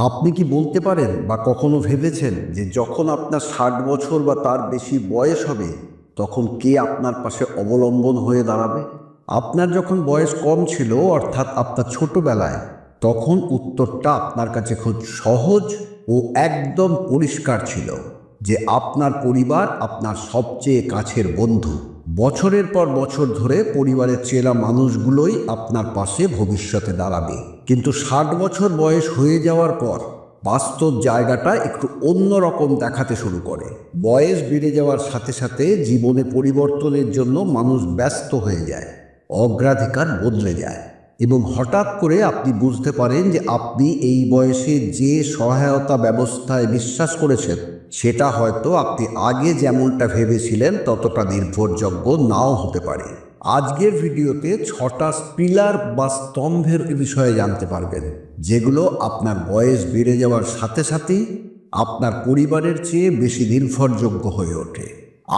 আপনি কি বলতে পারেন বা কখনো ভেবেছেন যে যখন আপনার ষাট বছর বা তার বেশি বয়স হবে, তখন কে আপনার পাশে অবলম্বন হয়ে দাঁড়াবে? আপনার যখন বয়স কম ছিল, অর্থাৎ আপনার ছোটবেলায়, তখন উত্তরটা আপনার কাছে খুব সহজ ও একদম পরিষ্কার ছিল। যে আপনার পরিবার আপনার সবচেয়ে কাছের বন্ধু। বছরের পর বছর ধরে পরিবারের চেনা মানুষগুলোই আপনার পাশে ভবিষ্যতে দাঁড়াবে। কিন্তু ষাট বছর বয়স হয়ে যাওয়ার পর বাস্তব জায়গাটা একটু অন্য রকম দেখাতে শুরু করে। বয়স বেড়ে যাওয়ার সাথে সাথে জীবনে পরিবর্তনের জন্য মানুষ ব্যস্ত হয়ে যায়, অগ্রাধিকার বদলে যায় এবং হঠাৎ করে আপনি বুঝতে পারেন যে আপনি এই বয়সে যে সহায়তা ব্যবস্থায় বিশ্বাস করেছেন সেটা হয়তো আপনি আগে যেমনটা ভেবেছিলেন ততটা নির্ভরযোগ্য নাও হতে পারে। আজকের ভিডিওতে ছটা পিলার বা স্তম্ভের বিষয়ে জানতে পারবেন, যেগুলো আপনার বয়স বেড়ে যাওয়ার সাথে সাথেই আপনার পরিবারের চেয়ে বেশি নির্ভরযোগ্য হয়ে ওঠে।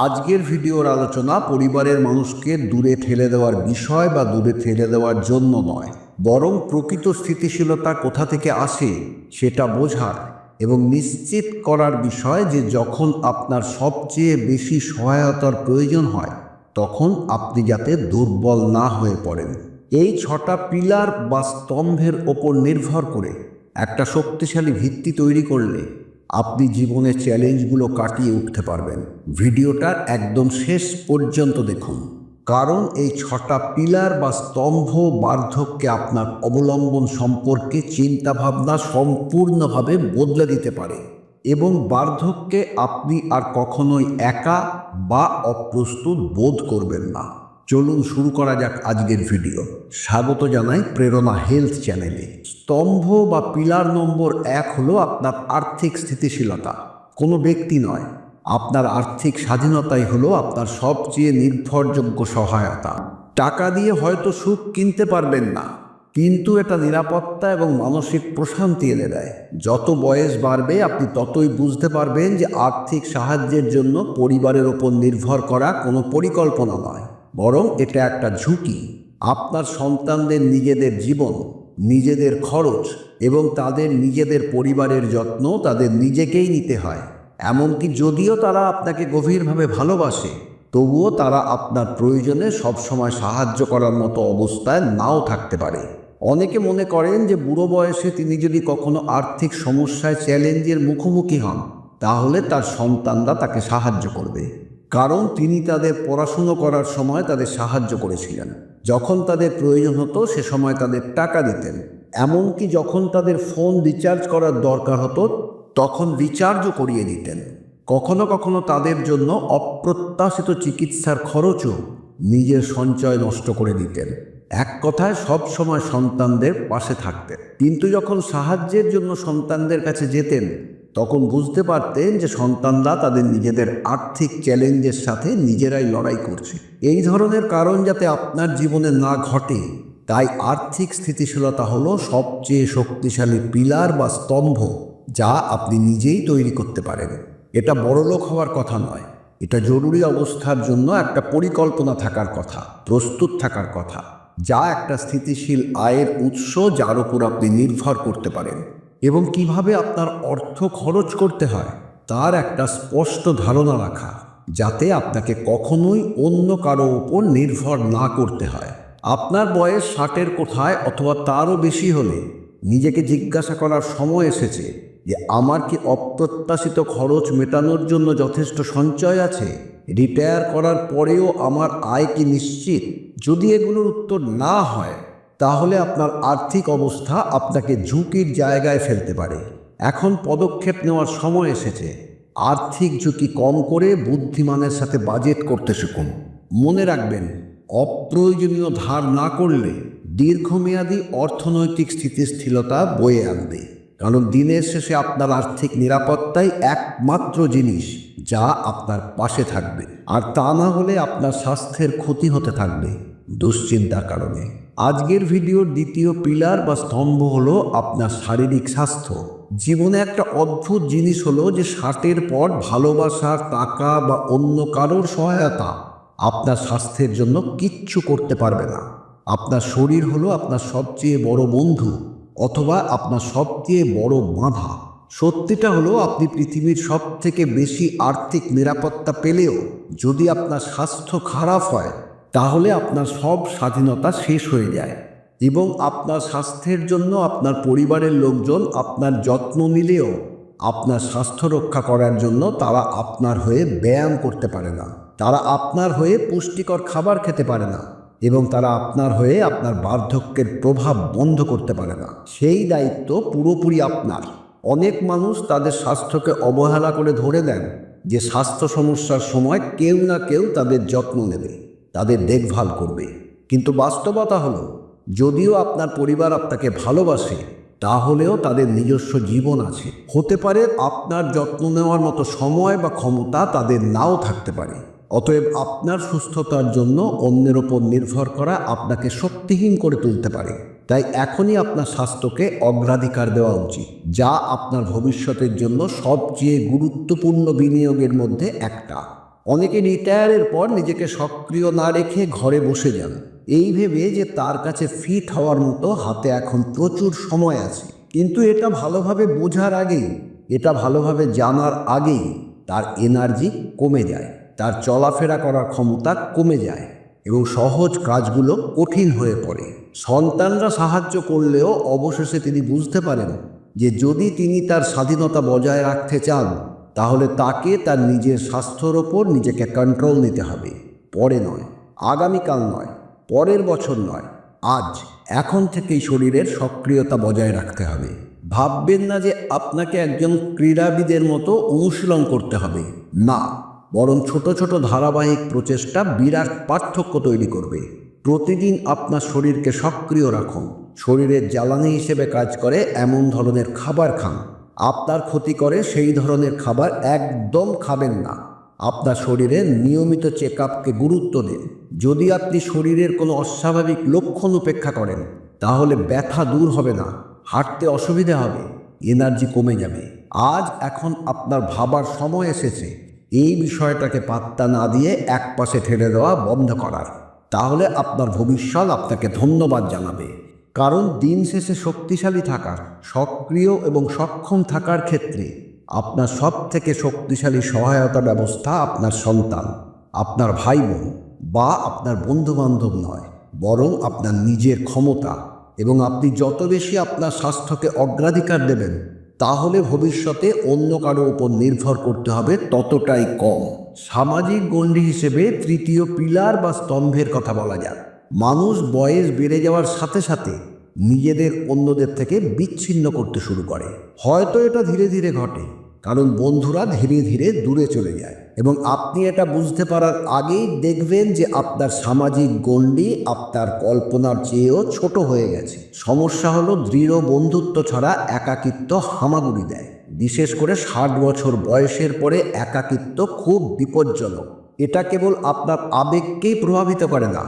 আজকের ভিডিওর আলোচনা পরিবারের মানুষকে দূরে ঠেলে দেওয়ার বিষয় বা দূরে ঠেলে দেওয়ার জন্য নয়, বরং প্রকৃত স্থিতিশীলতা কোথা থেকে আসে সেটা বোঝার এবং নিশ্চিত করার বিষয় যে যখন আপনার সবচেয়ে বেশি সহায়তার প্রয়োজন হয়, তখন আপনি যাতে দুর্বল না হয়ে পড়েন। এই ছটা পিলার বা স্তম্ভের ওপর নির্ভর করে একটা শক্তিশালী ভিত্তি তৈরি করলে আপনি জীবনের চ্যালেঞ্জগুলো কাটিয়ে উঠতে পারবেন। ভিডিওটার একদম শেষ পর্যন্ত দেখুন। কারণ এই ছটা পিলার বা স্তম্ভ বার্ধক্যে আপনার অবলম্বন সম্পর্কে চিন্তাভাবনা সম্পূর্ণভাবে বদলে দিতে পারে এবং বার্ধক্যে আপনি আর কখনোই একা বা অপ্রস্তুত বোধ করবেন না। চলুন শুরু করা যাক আজকের ভিডিও। স্বাগত জানাই প্রেরণা হেলথ চ্যানেলে। স্তম্ভ বা পিলার নম্বর এক হলো আপনার আর্থিক স্থিতিশীলতা। কোনো ব্যক্তি নয়। আপনার আর্থিক স্বাধীনতাই হলো আপনার সবচেয়ে নির্ভরযোগ্য সহায়তা। টাকা দিয়ে হয়তো সুখ কিনতে পারবেন না, কিন্তু এটা নিরাপত্তা এবং মানসিক প্রশান্তি এনে দেয়। যত বয়স বাড়বে, আপনি ততই বুঝতে পারবেন যে আর্থিক সাহায্যের জন্য পরিবারের ওপর নির্ভর করা কোনো পরিকল্পনা নয়, বরং এটা একটা ঝুঁকি। আপনার সন্তানদের নিজেদের জীবন, নিজেদের খরচ এবং তাদের নিজেদের পরিবারের যত্ন তাদের নিজেকেই নিতে হয়। এমনকি যদিও তারা আপনাকে গভীরভাবে ভালোবাসে, তবুও তারা আপনার প্রয়োজনে সবসময় সাহায্য করার মতো অবস্থায় নাও থাকতে পারে। অনেকে মনে করেন যে বুড়ো বয়সে তিনি যদি কখনো আর্থিক সমস্যায় চ্যালেঞ্জের মুখোমুখি হন, তাহলে তার সন্তানরা তাকে সাহায্য করবে। কারণ তিনি তাদের পড়াশুনো করার সময় তাদের সাহায্য করেছিলেন। যখন তাদের প্রয়োজন হতো, সে সময় তাদের টাকা দিতেন। এমনকি যখন তাদের ফোন রিচার্জ করার দরকার হতো তখন রিচার্জও করিয়ে দিতেন। কখনো কখনো তাদের জন্য অপ্রত্যাশিত চিকিৎসার খরচও নিজের সঞ্চয় নষ্ট করে দিতেন। এক কথায়, সব সময় সন্তানদের পাশে থাকতেন। কিন্তু যখন সাহায্যের জন্য সন্তানদের কাছে যেতেন, তখন বুঝতে পারতেন যে সন্তানরা তাদের নিজেদের আর্থিক চ্যালেঞ্জের সাথে নিজেরাই লড়াই করছে। এই ধরনের কারণ যাতে আপনার জীবনে না ঘটে, তাই আর্থিক স্থিতিশীলতা হলো সবচেয়ে শক্তিশালী পিলার বা স্তম্ভ। যা আপনি নিজেই তৈরি করতে পারেন। এটা বড়লোক হওয়ার কথা নয়। এটা জরুরি অবস্থার জন্য একটা পরিকল্পনা থাকার কথা, প্রস্তুত থাকার কথা, যা একটা স্থিতিশীল আয়ের উৎস যার উপর আপনি নির্ভর করতে পারেন এবং কীভাবে আপনার অর্থ খরচ করতে হয় তার একটা স্পষ্ট ধারণা রাখা, যাতে আপনাকে কখনোই অন্য কারও ওপর নির্ভর না করতে হয়। আপনার বয়স ষাটের কোথায় অথবা তারও বেশি হলে নিজেকে জিজ্ঞাসা করার সময় এসেছে যে আমার কি অপ্রত্যাশিত খরচ মেটানোর জন্য যথেষ্ট সঞ্চয় আছে? রিটায়ার করার পরেও আমার আয় কি নিশ্চিত? যদি এগুলোর উত্তর না হয়, তাহলে আপনার আর্থিক অবস্থা আপনাকে ঝুঁকির জায়গায় ফেলতে পারে। এখন পদক্ষেপ নেওয়ার সময় এসেছে। আর্থিক ঝুঁকি কম করে বুদ্ধিমানের সাথে বাজেট করতে শিখুন। মনে রাখবেন, অপ্রয়োজনীয় ধার না করলে দীর্ঘমেয়াদী অর্থনৈতিক স্থিতিশীলতা বয়ে আনবে। কারণ দিনের শেষে আপনার আর্থিক নিরাপত্তাই একমাত্র জিনিস যা আপনার পাশে থাকবে। আর তা না হলে আপনার স্বাস্থ্যের ক্ষতি হতে থাকবে দুশ্চিন্তার কারণে। আজকের ভিডিওর দ্বিতীয় পিলার বা স্তম্ভ হলো আপনার শারীরিক স্বাস্থ্য। জীবনে একটা অদ্ভুত জিনিস হলো যে ষাটের পর ভালোবাসা টাকা বা অন্য কারোর সহায়তা আপনার স্বাস্থ্যের জন্য কিচ্ছু করতে পারবে না। আপনার শরীর হলো আপনার সবচেয়ে বড় বন্ধু। অথবা আপনার সবচেয়ে বড় বাধা। সত্যিটা হলো, আপনি পৃথিবীর সব থেকে বেশি আর্থিক নিরাপত্তা পেলেও যদি আপনার স্বাস্থ্য খারাপ হয়, তাহলে আপনার সব স্বাধীনতা শেষ হয়ে যায় এবং আপনার স্বাস্থ্যের জন্য আপনার পরিবারের লোকজন আপনার যত্ন নিলেও আপনার স্বাস্থ্য রক্ষা করার জন্য তারা আপনার হয়ে ব্যায়াম করতে পারে না। তারা আপনার হয়ে পুষ্টিকর খাবার খেতে পারে না। এবং তারা আপনার হয়ে আপনার বার্ধক্যের প্রভাব বন্ধ করতে পারে না। সেই দায়িত্ব পুরোপুরি আপনার। অনেক মানুষ তাদের স্বাস্থ্যকে অবহেলা করে ধরে দেন যে স্বাস্থ্য সমস্যার সময় কেউ না কেউ তাদের যত্ন নেবে, তাদের দেখভাল করবে। কিন্তু বাস্তবতা হলো, যদিও আপনার পরিবার আপনাকে ভালোবাসে, তাহলেও তাদের নিজস্ব জীবন আছে। হতে পারে আপনার যত্ন নেওয়ার মতো সময় বা ক্ষমতা তাদের নাও থাকতে পারে। অতএব আপনার সুস্থতার জন্য অন্যের ওপর নির্ভর করা আপনাকে শক্তিহীন করে তুলতে পারে। তাই এখনই আপনার স্বাস্থ্যকে অগ্রাধিকার দেওয়া উচিত, যা আপনার ভবিষ্যতের জন্য সবচেয়ে গুরুত্বপূর্ণ বিনিয়োগের মধ্যে একটা। অনেকে রিটায়ারের পর নিজেকে সক্রিয় না রেখে ঘরে বসে যান। এই ভেবে যে তার কাছে ফিট হওয়ার মতো হাতে এখন প্রচুর সময় আছে। কিন্তু এটা ভালোভাবে বোঝার আগেই, এটা ভালোভাবে জানার আগেই তার এনার্জি কমে যায়। তার চলাফেরা করার ক্ষমতা কমে যায় এবং সহজ কাজগুলো কঠিন হয়ে পড়ে। সন্তানরা সাহায্য করলেও অবশেষে তিনি বুঝতে পারেন যে যদি তিনি তার স্বাধীনতা বজায় রাখতে চান, তাহলে তাকে তার নিজের স্বাস্থ্যর ওপর নিজেকে কন্ট্রোল নিতে হবে। পরে নয়, আগামীকাল নয়, পরের বছর নয়, আজ, এখন থেকেই শরীরের সক্রিয়তা বজায় রাখতে হবে। ভাববেন না যে আপনাকে একজন ক্রীড়াবিদের মতো অনুশীলন করতে হবে। না। বরং ছোট ছোট ধারাবাহিক প্রচেষ্টা বিরাট পার্থক্য তৈরি করবে। প্রতিদিন আপনার শরীরকে সক্রিয় রাখুন। শরীরের জ্বালানি হিসেবে কাজ করে এমন ধরনের খাবার খান। আপনার ক্ষতি করে সেই ধরনের খাবার একদম খাবেন না। আপনার শরীরের নিয়মিত চেক আপকে গুরুত্ব দিন। যদি আপনি শরীরের কোনো অস্বাভাবিক লক্ষণ উপেক্ষা করেন, তাহলে ব্যথা দূর হবে না, হাঁটতে অসুবিধা হবে, এনার্জি কমে যাবে। আজ এখন আপনার ভাবার সময় এসেছে। এই বিষয়টাকে পাত্তা না দিয়ে এক পাশে ঠেলে দেওয়া বন্ধ করার। তাহলে আপনার ভবিষ্যৎ আপনাকে ধন্যবাদ জানাবে। কারণ দিন শেষে শক্তিশালী থাকার, সক্রিয় এবং সক্ষম থাকার ক্ষেত্রে আপনার সব থেকে শক্তিশালী সহায়তা ব্যবস্থা আপনার সন্তান, আপনার ভাই বোন বা আপনার বন্ধুবান্ধব নয়, বরং আপনার নিজের ক্ষমতা। এবং আপনি যত বেশি আপনার স্বাস্থ্যকে অগ্রাধিকার দেবেন তাহলে ভবিষ্যতে অন্য কারও উপর নির্ভর করতে হবে ততটাই কম। সামাজিক গণ্ডি হিসেবে তৃতীয় পিলার বা স্তম্ভের কথা বলা যাক। মানুষ বয়স বেড়ে যাওয়ার সাথে সাথে নিজেদের অন্যদের থেকে বিচ্ছিন্ন করতে শুরু করে। হয়তো এটা ধীরে ধীরে ঘটে, কারণ বন্ধুরা ধীরে ধীরে দূরে চলে যায়। এবং আপনি এটা বুঝতে পারার আগেই দেখবেন যে আপনার সামাজিক গণ্ডি, আপনার কল্পনার চেয়েও ছোট হয়ে গেছে। সমস্যা হলো দৃঢ় বন্ধুত্ব ছাড়া একাকিত্ব হামাগুড়ি দেয়। বিশেষ করে ষাট বছর বয়সের পরে একাকিত্ব খুব বিপজ্জনক। এটা কেবল আপনার আবেগকেই প্রভাবিত করে না,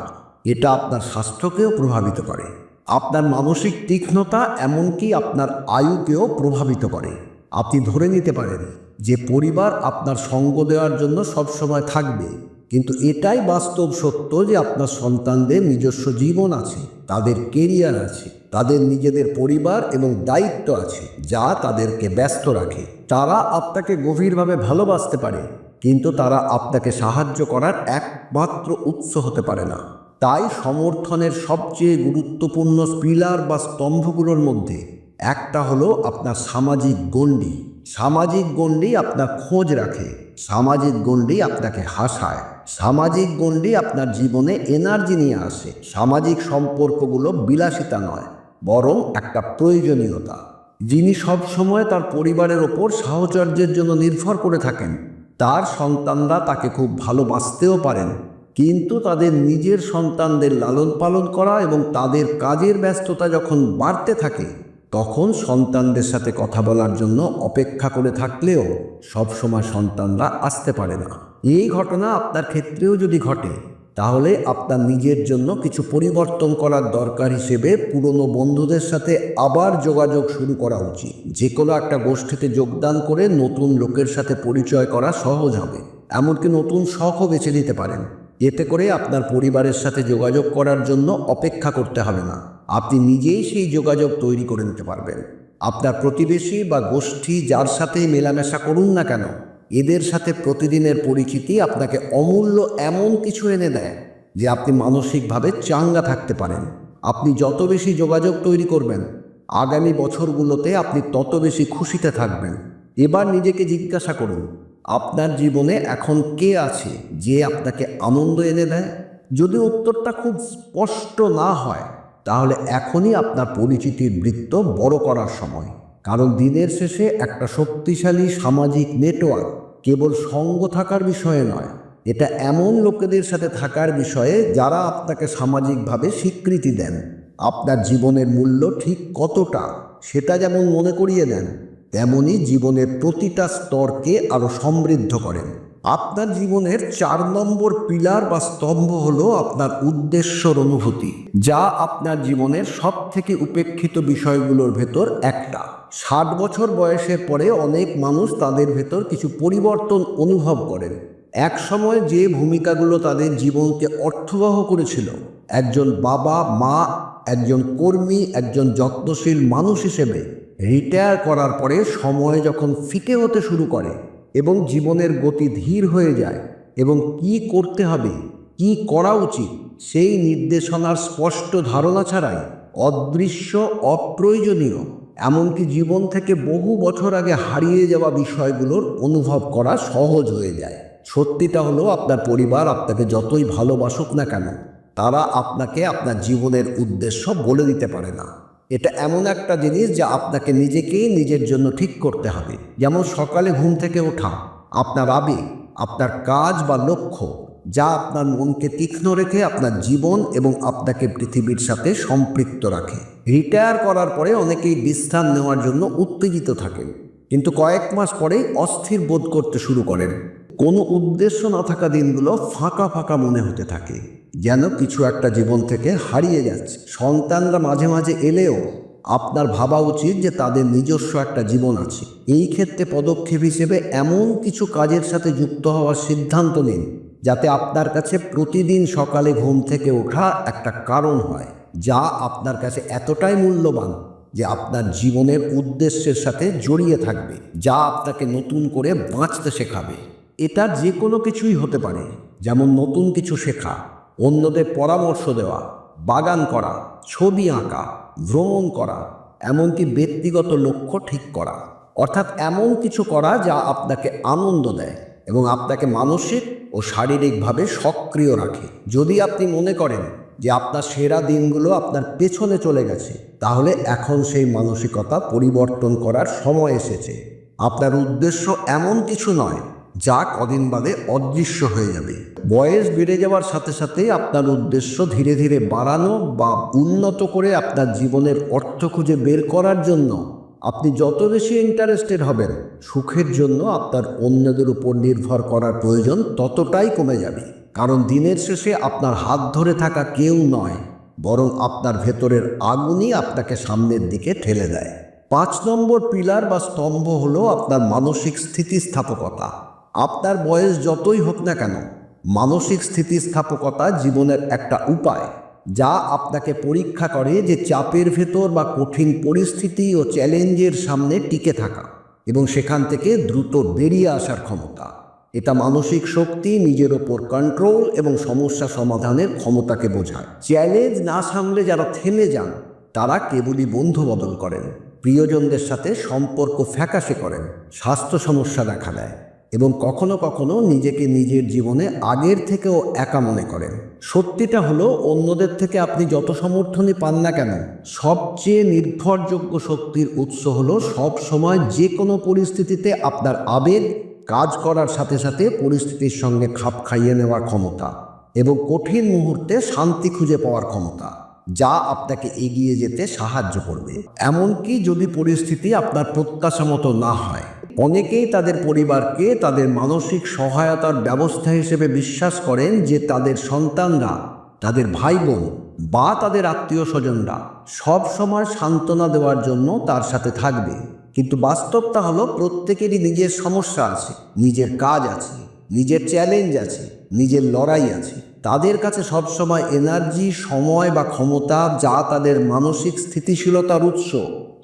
এটা আপনার স্বাস্থ্যকেও প্রভাবিত করে। আপনার মানসিক তীক্ষ্ণতা এমনকি আপনার আয়ুকেও প্রভাবিত করে। আপনি ধরে নিতে পারেন যে পরিবার আপনার সঙ্গ দেওয়ার জন্য সবসময় থাকবে। কিন্তু এটাই বাস্তব সত্য যে আপনার সন্তানদের নিজস্ব জীবন আছে, তাদের কেরিয়ার আছে, তাদের নিজেদের পরিবার এবং দায়িত্ব আছে, যা তাদেরকে ব্যস্ত রাখে। তারা আপনাকে গভীরভাবে ভালোবাসতে পারে, কিন্তু তারা আপনাকে সাহায্য করার একমাত্র উৎস হতে পারে না। তাই সমর্থনের সবচেয়ে গুরুত্বপূর্ণ পিলার বা স্তম্ভগুলোর মধ্যে একটা হলো আপনার সামাজিক গণ্ডি। সামাজিক গণ্ডি আপনার খোঁজ রাখে। সামাজিক গণ্ডি আপনাকে হাসায়। সামাজিক গণ্ডি আপনার জীবনে এনার্জি নিয়ে আসে। সামাজিক সম্পর্কগুলো বিলাসিতা নয়, বরং একটা প্রয়োজনীয়তা। যিনি সবসময় তার পরিবারের ওপর সাহচর্যের জন্য নির্ভর করে থাকেন, তার সন্তানরা তাকে খুব ভালোবাসতেও পারেন। কিন্তু তাদের নিজের সন্তানদের লালন পালন করা এবং তাদের কাজের ব্যস্ততা যখন বাড়তে থাকে তখন সন্তানদের সাথে কথা বলার জন্য অপেক্ষা করে থাকলেও সবসময় সন্তানরা আসতে পারে না। এই ঘটনা আপনার ক্ষেত্রেও যদি ঘটে, তাহলে আপনার নিজের জন্য কিছু পরিবর্তন করার দরকার হিসেবে পুরনো বন্ধুদের সাথে আবার যোগাযোগ শুরু করা উচিত। যে কোনো একটা গোষ্ঠীতে যোগদান করে নতুন লোকের সাথে পরিচয় করা সহজ হবে। এমনকি নতুন শখও বেছে নিতে পারেন। এতে করে আপনার পরিবারের সাথে যোগাযোগ করার জন্য অপেক্ষা করতে হবে না। আপনি নিজেই সেই যোগাযোগ তৈরি করে নিতে পারবেন। আপনার প্রতিবেশী বা গোষ্ঠী যার সাথেই মেলামেশা করুন না কেন, এদের সাথে প্রতিদিনের পরিচিতি আপনাকে অমূল্য এমন কিছু এনে দেয় যে আপনি মানসিকভাবে চাঙ্গা থাকতে পারেন। আপনি যত বেশি যোগাযোগ তৈরি করবেন, আগামী বছরগুলোতে আপনি তত বেশি খুশিতে থাকবেন। এবার নিজেকে জিজ্ঞাসা করুন, আপনার জীবনে এখন কে আছে যে আপনাকে আনন্দ এনে দেয়? যদি উত্তরটা খুব স্পষ্ট না হয় তাহলে এখনই আপনার পরিচিতির বৃত্ত বড় করার সময়। কারণ দিনের শেষে একটা শক্তিশালী সামাজিক নেটওয়ার্ক কেবল সঙ্গ থাকার বিষয়ে নয়, এটা এমন লোকেদের সাথে থাকার বিষয়ে যারা আপনাকে সামাজিকভাবে স্বীকৃতি দেন। আপনার জীবনের মূল্য ঠিক কতটা সেটা যেমন মনে করিয়ে দেন, তেমনি জীবনের প্রতিটা স্তরকে আরও সমৃদ্ধ করেন। আপনার জীবনের চার নম্বর পিলার বা স্তম্ভ হলো আপনার উদ্দেশ্যর অনুভূতি, যা আপনার জীবনের সব থেকে উপেক্ষিত বিষয়গুলোর ভেতর একটা। ষাট বছর বয়সের পরে অনেক মানুষ তাদের ভেতর কিছু পরিবর্তন অনুভব করেন। এক সময় যে ভূমিকাগুলো তাদের জীবনকে অর্থবহ করেছিল, একজন বাবা, মা, একজন কর্মী, একজন যত্নশীল মানুষ হিসেবে রিটায়ার করার পরে সময় যখন ফিকে হতে শুরু করে এবং জীবনের গতি ধীর হয়ে যায় এবং কি করতে হবে, কি করা উচিত, সেই নির্দেশনার স্পষ্ট ধারণা ছাড়াই অদৃশ্য, অপ্রয়োজনীয়, এমনকি জীবন থেকে বহু বছর আগে হারিয়ে যাওয়া বিষয়গুলোর অনুভব করা সহজ হয়ে যায়। সত্যিটা হলো, আপনার পরিবার আপনাকে যতই ভালোবাসুক না কেন, তারা আপনাকে আপনার জীবনের উদ্দেশ্য বলে দিতে পারে না। এটা এমন একটা জিনিস যা আপনাকে নিজেকেই নিজের জন্য ঠিক করতে হবে। যেমন সকালে ঘুম থেকে ওঠা, আপনার আবেগ, আপনার কাজ বা লক্ষ্য, যা আপনার মনকে তীক্ষ্ণ রেখে আপনার জীবন এবং আপনাকে পৃথিবীর সাথে সম্পৃক্ত রাখে। রিটায়ার করার পরে অনেকেই বিশ্রাম নেওয়ার জন্য উত্তেজিত থাকেন, কিন্তু কয়েক মাস পরেই অস্থির বোধ করতে শুরু করেন। কোনো উদ্দেশ্য না থাকা দিনগুলো ফাঁকা ফাঁকা মনে হতে থাকে। যেন কিছু একটা জীবন থেকে হারিয়ে যাচ্ছে। সন্তানরা মাঝে মাঝে এলেও আপনার ভাবা উচিত যে তাদের নিজস্ব একটা জীবন আছে। এই ক্ষেত্রে পদক্ষেপ হিসেবে এমন কিছু কাজের সাথে যুক্ত হওয়ার সিদ্ধান্ত নিন, যাতে আপনার কাছে প্রতিদিন সকালে ঘুম থেকে ওঠা একটা কারণ হয়, যা আপনার কাছে এতটাই মূল্যবান যে আপনার জীবনের উদ্দেশ্যের সাথে জড়িয়ে থাকবে, যা আপনাকে নতুন করে বাঁচতে শেখাবে। এটা যে কোনো কিছুই হতে পারে, যেমন নতুন কিছু শেখা অন্যদের পরামর্শ দেওয়া, বাগান করা, ছবি আঁকা, ভ্রমণ করা, এমনকি ব্যক্তিগত লক্ষ্য ঠিক করা। অর্থাৎ এমন কিছু করা যা আপনাকে আনন্দ দেয় এবং আপনাকে মানসিক ও শারীরিকভাবে সক্রিয় রাখে। যদি আপনি মনে করেন যে আপনার সেরা দিনগুলো আপনার পেছনে চলে গেছে, তাহলে এখন সেই মানসিকতা পরিবর্তন করার সময় এসেছে। আপনার উদ্দেশ্য এমন কিছু নয় যা কদিন বাদে অদৃশ্য হয়ে যাবে। বয়স বেড়ে যাওয়ার সাথে সাথে আপনার উদ্দেশ্য ধীরে ধীরে বাড়ানো বা উন্নত করে আপনার জীবনের অর্থ খুঁজে বের করার জন্য আপনি যত বেশি ইন্টারেস্টেড হবেন, সুখের জন্য আপনার অন্যদের উপর নির্ভর করার প্রয়োজন ততটাই কমে যাবে। কারণ দিনের শেষে আপনার হাত ধরে থাকা কেউ নয়, বরং আপনার ভেতরের আগুনই আপনাকে সামনের দিকে ঠেলে দেয়। পাঁচ নম্বর পিলার বা স্তম্ভ হলো আপনার মানসিক স্থিতিস্থাপকতা। আপনার বয়স যতই হোক না কেন, মানসিক স্থিতিস্থাপকতা জীবনের একটা উপায়, যা আপনাকে পরীক্ষা করে যে চাপের ভেতর বা কঠিন পরিস্থিতি ও চ্যালেঞ্জের সামনে টিকে থাকা এবং সেখান থেকে দ্রুত বেরিয়ে আসার ক্ষমতা। এটা মানসিক শক্তি, নিজের ওপর কন্ট্রোল এবং সমস্যা সমাধানের ক্ষমতাকে বোঝায়। চ্যালেঞ্জ না সামলে যারা থেমে যান, তারা কেবলই বন্ধু বদল করেন। প্রিয়জনদের সাথে সম্পর্ক ফ্যাকাশে করেন। স্বাস্থ্য সমস্যা দেখা দেয়। এবং কখনো কখনো নিজেকে নিজের জীবনে আগের থেকেও একা মনে করেন। সত্যিটা হলো, অন্যদের থেকে আপনি যত সমর্থনই পান না কেন, সবচেয়ে নির্ভরযোগ্য শক্তির উৎস হলো সব সময় যে কোনো পরিস্থিতিতে আপনার আবেগ কাজ করার সাথে সাথে পরিস্থিতির সঙ্গে খাপ খাইয়ে নেওয়ার ক্ষমতা এবং কঠিন মুহূর্তে শান্তি খুঁজে পাওয়ার ক্ষমতা, যা আপনাকে এগিয়ে যেতে সাহায্য করবে। এমনকি যদি পরিস্থিতি আপনার প্রত্যাশা মতো না হয় অনেকেই তাদের পরিবারকে তাদের মানসিক সহায়তার ব্যবস্থা হিসেবে বিশ্বাস করেন যে তাদের সন্তানরা, তাদের ভাই বোন বা তাদের আত্মীয় স্বজনরা সবসময় সান্ত্বনা দেওয়ার জন্য তার সাথে থাকবে। কিন্তু বাস্তবতা হলো প্রত্যেকেরই নিজের সমস্যা আছে, নিজের কাজ আছে, নিজের চ্যালেঞ্জ আছে, নিজের লড়াই আছে। তাদের কাছে সবসময় এনার্জি, সময় বা ক্ষমতা যা তাদের মানসিক স্থিতিশীলতার উৎস,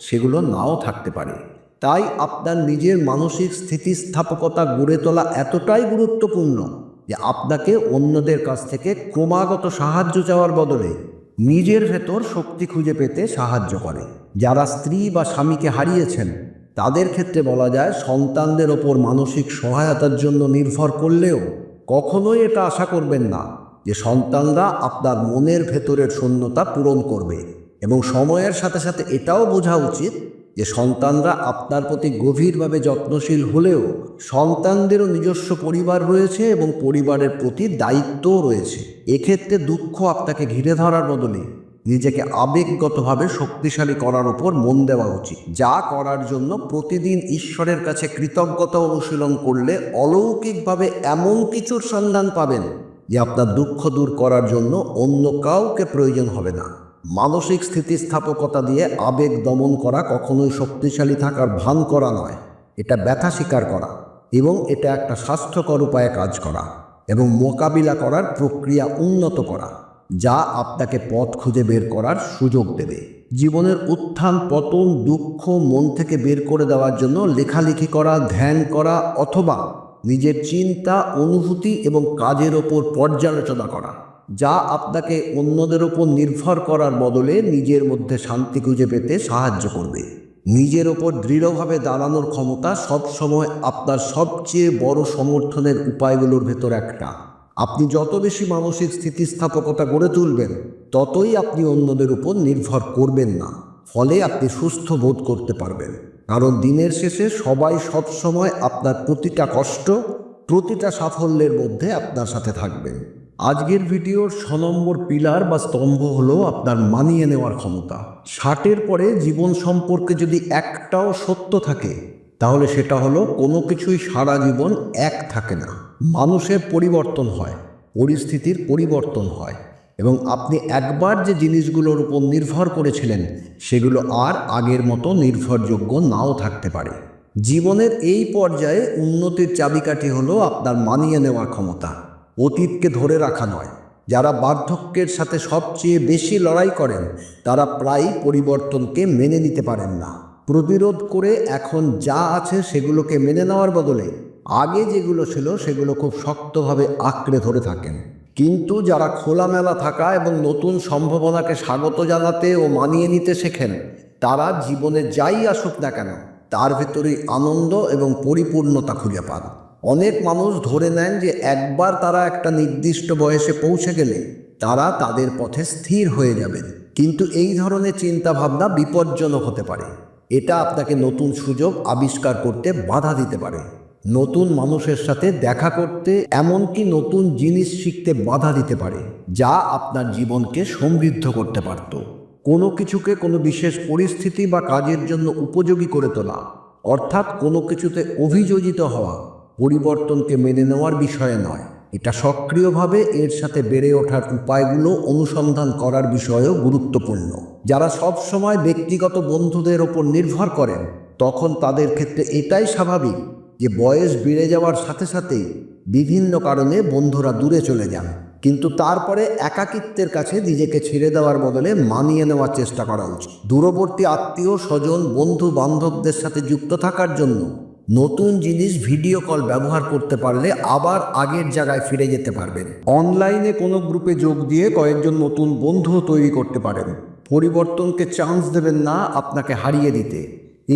সেগুলো নাও থাকতে পারে। তাই আপনার নিজের মানসিক স্থিতিস্থাপকতা গড়ে তোলা এতটাই গুরুত্বপূর্ণ যে আপনাকে অন্যদের কাছ থেকে ক্রমাগত সাহায্য চাওয়ার বদলে নিজের ভেতর শক্তি খুঁজে পেতে সাহায্য করে। যারা স্ত্রী বা স্বামীকে হারিয়েছেন, তাদের ক্ষেত্রে বলা যায় সন্তানদের ওপর মানসিক সহায়তার জন্য নির্ভর করলেও কখনোই এটা আশা করবেন না যে সন্তানরা আপনার মনের ভেতরের শূন্যতা পূরণ করবে। এবং সময়ের সাথে সাথে এটাও বোঝা উচিত যে সন্তানরা আপনার প্রতি গভীরভাবে যত্নশীল হলেও সন্তানদেরও নিজস্ব পরিবার রয়েছে এবং পরিবারের প্রতি দায়িত্বও রয়েছে। এক্ষেত্রে দুঃখ আপনাকে ঘিরে ধরার বদলে নিজেকে আবেগগতভাবে শক্তিশালী করার উপর মন দেওয়া উচিত। যা করার জন্য প্রতিদিন ঈশ্বরের কাছে কৃতজ্ঞতা অনুশীলন করলে অলৌকিকভাবে এমন কিছুর সন্ধান পাবেন যে আপনার দুঃখ দূর করার জন্য অন্য কাউকে প্রয়োজন হবে না। মানসিক স্থিতিস্থাপকতা দিয়ে আবেগ দমন করা কখনোই শক্তিশালী থাকার ভান করা নয়। এটা ব্যথা স্বীকার করা এবং এটা একটা স্বাস্থ্যকর উপায়ে কাজ করা এবং মোকাবিলা করার প্রক্রিয়া উন্নত করা, যা আপনাকে পথ খুঁজে বের করার সুযোগ দেবে। জীবনের উত্থান, পতন, দুঃখ, মন থেকে বের করে দেওয়ার জন্য লেখালেখি করা, ধ্যান করা অথবা নিজের চিন্তা, অনুভূতি এবং কাজের ওপর পর্যালোচনা করা। যা আপনাকে অন্যদের ওপর নির্ভর করার বদলে নিজের মধ্যে শান্তি খুঁজে পেতে সাহায্য করবে। নিজের ওপর দৃঢ়ভাবে দাঁড়ানোর ক্ষমতা সবসময় আপনার সবচেয়ে বড় সমর্থনের উপায়গুলোর ভেতর একটা। আপনি যত বেশি মানসিক স্থিতিস্থাপকতা গড়ে তুলবেন, ততই আপনি অন্যদের উপর নির্ভর করবেন না। ফলে আপনি সুস্থ বোধ করতে পারবেন। কারণ দিনের শেষে সবাই সবসময় আপনার প্রতিটা কষ্ট, প্রতিটা সাফল্যের মধ্যে আপনার সাথে থাকবেন। আজকের ভিডিওর ছ নম্বর পিলার বা স্তম্ভ হলো আপনার মানিয়ে নেওয়ার ক্ষমতা। ষাটের পরে জীবন সম্পর্কে যদি একটাও সত্য থাকে, তাহলে সেটা হলো কোনো কিছুই সারা জীবন এক থাকে না। মানুষের পরিবর্তন হয়, পরিস্থিতির পরিবর্তন হয় এবং আপনি একবার যে জিনিসগুলোর উপর নির্ভর করেছিলেন, সেগুলো আর আগের মতো নির্ভরযোগ্য নাও থাকতে পারে। জীবনের এই পর্যায়ে উন্নতির চাবিকাঠি হলো আপনার মানিয়ে নেওয়ার ক্ষমতা। অতীতকে ধরে রাখা নয়। যারা বার্ধক্যের সাথে সবচেয়ে বেশি লড়াই করেন, তারা প্রায়ই পরিবর্তনকে মেনে নিতে পারেন না। প্রতিরোধ করে এখন যা আছে সেগুলোকে মেনে নেওয়ার বদলে আগে যেগুলো ছিল সেগুলো খুব শক্তভাবে আঁকড়ে ধরে থাকেন। কিন্তু যারা খোলামেলা থাকা এবং নতুন সম্ভাবনাকে স্বাগত জানাতে ও মানিয়ে নিতে শেখেন, তারা জীবনে যাই আসুক না কেন, তার ভেতরেই আনন্দ এবং পরিপূর্ণতা খুঁজে পান। অনেক মানুষ ধরে নেন যে একবার তারা একটা নির্দিষ্ট বয়সে পৌঁছে গেলে তারা তাদের পথে স্থির হয়ে যাবেন। কিন্তু এই ধরনের চিন্তাভাবনা বিপজ্জনক হতে পারে। এটা আপনাকে নতুন সুযোগ আবিষ্কার করতে বাধা দিতে পারে। নতুন মানুষের সাথে দেখা করতে এমনকি নতুন জিনিস শিখতে বাধা দিতে পারে, যা আপনার জীবনকে সমৃদ্ধ করতে পারত। কোনো কিছুকে কোনো বিশেষ পরিস্থিতি বা কাজের জন্য উপযোগী করে তোলা, অর্থাৎ কোনো কিছুতে অভিযোজিত হওয়া পরিবর্তনকে মেনে নেওয়ার বিষয়ে নয়। এটা সক্রিয়ভাবে এর সাথে বেড়ে ওঠার উপায়গুলো অনুসন্ধান করার বিষয়েও গুরুত্বপূর্ণ। যারা সব সময় ব্যক্তিগত বন্ধুদের ওপর নির্ভর করেন, তখন তাদের ক্ষেত্রে এটাই স্বাভাবিক যে বয়স বেড়ে যাওয়ার সাথে সাথেই বিভিন্ন কারণে বন্ধুরা দূরে চলে যান। কিন্তু তারপরে একাকিত্বের কাছে নিজেকে ছেড়ে দেওয়ার বদলে মানিয়ে নেওয়ার চেষ্টা করা উচিত। দূরবর্তী আত্মীয়, স্বজন বন্ধু বান্ধবদের সাথে যুক্ত থাকার জন্য নতুন জিনিস ভিডিও কল ব্যবহার করতে পারলে আবার আগের জায়গায় ফিরে যেতে পারবেন। অনলাইনে কোনো গ্রুপে যোগ দিয়ে কয়েকজন নতুন বন্ধু তৈরি করতে পারেন। পরিবর্তনকে চান্স দেবেন না আপনাকে হারিয়ে দিতে।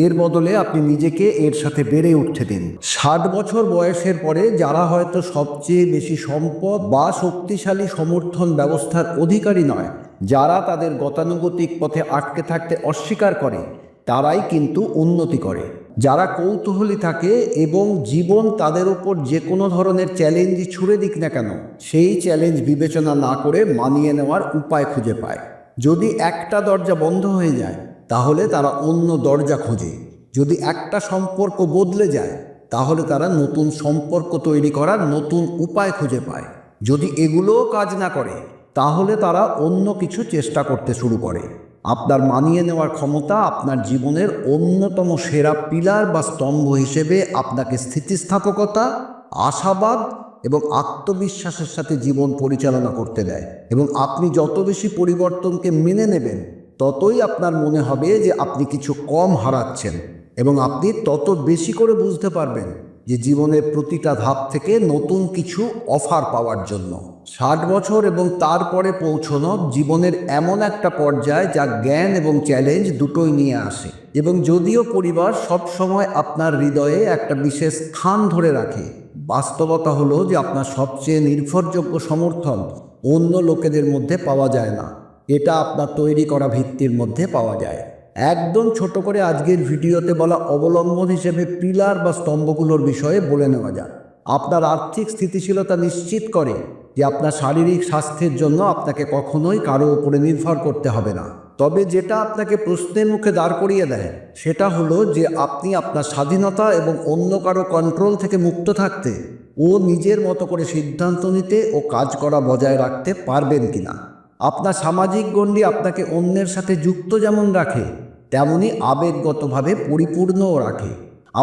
এর বদলে আপনি নিজেকে এর সাথে বেড়ে উঠতে দিন। ষাট বছর বয়সের পরে যারা হয়তো সবচেয়ে বেশি সম্পদ বা শক্তিশালী সমর্থন ব্যবস্থার অধিকারী নয়, যারা তাদের গতানুগতিক পথে আটকে থাকতে অস্বীকার করে তারাই কিন্তু উন্নতি করে। যারা কৌতূহলী থাকে এবং জীবন তাদের ওপর যে কোনো ধরনের চ্যালেঞ্জই ছুড়ে দিক না কেন, সেই চ্যালেঞ্জ বিবেচনা না করে মানিয়ে নেওয়ার উপায় খুঁজে পায়। যদি একটা দরজা বন্ধ হয়ে যায়, তাহলে তারা অন্য দরজা খোঁজে। যদি একটা সম্পর্ক বদলে যায়, তাহলে তারা নতুন সম্পর্ক তৈরি করার নতুন উপায় খুঁজে পায়। যদি এগুলোও কাজ না করে, তাহলে তারা অন্য কিছু চেষ্টা করতে শুরু করে। আপনার মানিয়ে নেওয়ার ক্ষমতা আপনার জীবনের অন্যতম সেরা পিলার বা স্তম্ভ হিসেবে আপনাকে স্থিতিস্থাপকতা, আশাবাদ এবং আত্মবিশ্বাসের সাথে জীবন পরিচালনা করতে দেয় এবং আপনি যত বেশি পরিবর্তনকে মেনে নেবেন, ততই আপনার মনে হবে যে আপনি কিছু কম হারাচ্ছেন এবং আপনি তত বেশি করে বুঝতে পারবেন। যে জীবনের প্রতিটা ধাপ থেকে নতুন কিছু অফার পাওয়ার জন্য। ষাট বছর এবং তারপরে পৌঁছনো জীবনের এমন একটা পর্যায় যা জ্ঞান এবং চ্যালেঞ্জ দুটোই নিয়ে আসে। এবং যদিও পরিবার সব সময় আপনার হৃদয়ে একটা বিশেষ স্থান ধরে রাখে, বাস্তবতা হলো যে আপনার সবচেয়ে নির্ভরযোগ্য সমর্থন অন্য লোকেদের মধ্যে পাওয়া যায় না। এটা আপনার তৈরি করা ভিত্তির মধ্যে পাওয়া যায়। একদম ছোট করে আজকের ভিডিওতে বলা অবলম্বন হিসেবে পিলার বা স্তম্ভগুলোর বিষয়ে বলে নেওয়া যাক। আপনার আর্থিক স্থিতিশীলতা নিশ্চিত করে যে আপনার শারীরিক স্বাস্থ্যের জন্য আপনাকে কখনোই কারও উপরে নির্ভর করতে হবে না। তবে যেটা আপনাকে প্রশ্নের মুখে দাঁড় করিয়ে দেয়, সেটা হলো যে আপনি আপনার স্বাধীনতা এবং অন্য কারও কন্ট্রোল থেকে মুক্ত থাকতে ও নিজের মতো করে সিদ্ধান্ত নিতে ও কাজ করা বজায় রাখতে পারবেন কিনা। আপনার সামাজিক গণ্ডি আপনাকে অন্যের সাথে যুক্ত যেমন রাখে, তেমনি আবেগগতভাবে পরিপূর্ণও রাখে।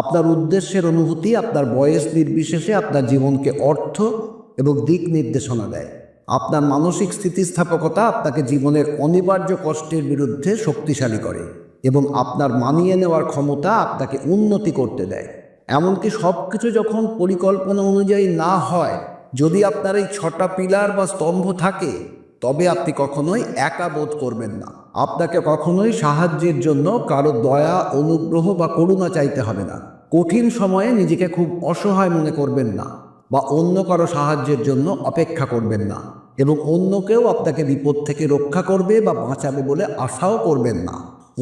আপনার উদ্দেশ্যের অনুভূতি, আপনার বয়স নির্বিশেষে আপনার জীবনকে অর্থ এবং দিক নির্দেশনা দেয়। আপনার মানসিক স্থিতিস্থাপকতা আপনাকে জীবনের অনিবার্য কষ্টের বিরুদ্ধে শক্তিশালী করে এবং আপনার মানিয়ে নেওয়ার ক্ষমতা আপনাকে উন্নতি করতে দেয়। এমনকি সব কিছু যখন পরিকল্পনা অনুযায়ী না হয়, যদি আপনার এই ছটা পিলার বা স্তম্ভ থাকে তবে আপনি কখনোই একা বোধ করবেন না। আপনাকে কখনোই সাহায্যের জন্য কারও দয়া, অনুগ্রহ বা করুণা চাইতে হবে না। কঠিন সময়ে নিজেকে খুব অসহায় মনে করবেন না বা অন্য কারও সাহায্যের জন্য অপেক্ষা করবেন না এবং অন্য কেউ আপনাকে বিপদ থেকে রক্ষা করবে বা বাঁচাবে বলে আশাও করবেন না।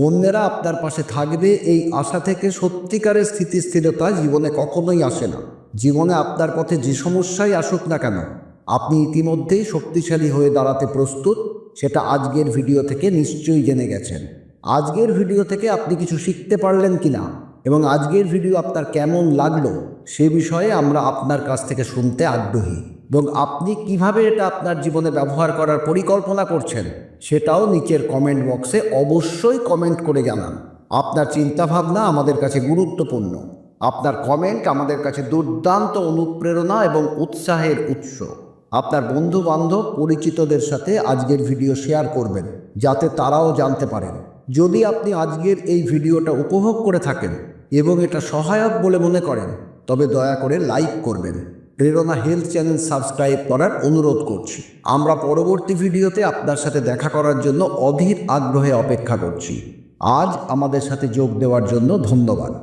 অন্যেরা আপনার পাশে থাকবে এই আশা থেকে সত্যিকারের স্থিতিস্থিরতা জীবনে কখনোই আসে না। জীবনে আপনার পথে যে সমস্যাই আসুক না কেন আপনি ইতিমধ্যেই শক্তিশালী হয়ে দাঁড়াতে প্রস্তুত, সেটা আজকের ভিডিও থেকে নিশ্চয়ই জেনে গেছেন। আজকের ভিডিও থেকে আপনি কিছু শিখতে পারলেন কি না এবং আজকের ভিডিও আপনার কেমন লাগল, সে বিষয়ে আমরা আপনার কাছ থেকে শুনতে আগ্রহী এবং আপনি কীভাবে এটা আপনার জীবনে ব্যবহার করার পরিকল্পনা করছেন, সেটাও নিচের কমেন্ট বক্সে অবশ্যই কমেন্ট করে জানান। আপনার চিন্তাভাবনা আমাদের কাছে গুরুত্বপূর্ণ। আপনার কমেন্ট আমাদের কাছে দুর্দান্ত অনুপ্রেরণা এবং উৎসাহের উৎস। আপনার বন্ধু বান্ধব পরিচিতদের সাথে আজকের ভিডিও শেয়ার করবেন, যাতে তারাও জানতে পারেন। যদি আপনি আজকের এই ভিডিওটা উপভোগ করে থাকেন এবং এটা সহায়ক বলে মনে করেন, তবে দয়া করে লাইক করবেন। প্রেরণা হেলথ চ্যানেল সাবস্ক্রাইব করার অনুরোধ করছি। আমরা পরবর্তী ভিডিওতে আপনার সাথে দেখা করার জন্য অধীর আগ্রহে অপেক্ষা করছি। আজ আমাদের সাথে যোগ দেওয়ার জন্য ধন্যবাদ।